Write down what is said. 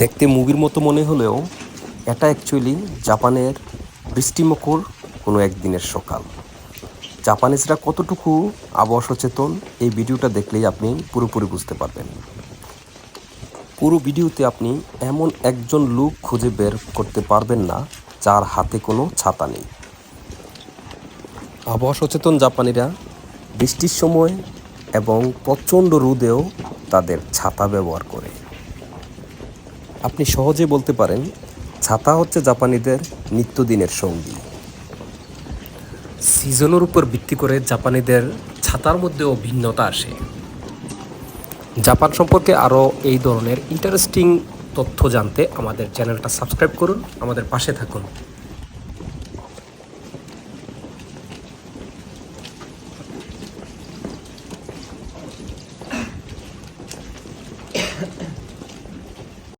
দেখতে মুভির মতো মনে হলেও এটা অ্যাকচুয়ালি জাপানের বৃষ্টিমুখর কোনো একদিনের সকাল। জাপানিজরা কতটুকু আবহাওয়া সচেতন, এই ভিডিওটা দেখলেই আপনি পুরোপুরি বুঝতে পারবেন। পুরো ভিডিওতে আপনি এমন একজন লোক খুঁজে বের করতে পারবেন না, যার হাতে কোনো ছাতা নেই। আবহাওয়া সচেতন জাপানিরা বৃষ্টির সময় এবং প্রচণ্ড রোদেও তাদের ছাতা ব্যবহার করে। আপনি সহজে বলতে পারেন, ছাতা হচ্ছে জাপানিদের নিত্যদিনের সঙ্গী। সিজনের উপর ভিত্তি করে জাপানিদের ছাতার মধ্যেও ভিন্নতা আসে। জাপান সম্পর্কে আরও এই ধরনের ইন্টারেস্টিং তথ্য জানতে আমাদের চ্যানেলটা সাবস্ক্রাইব করুন, আমাদের পাশে থাকুন।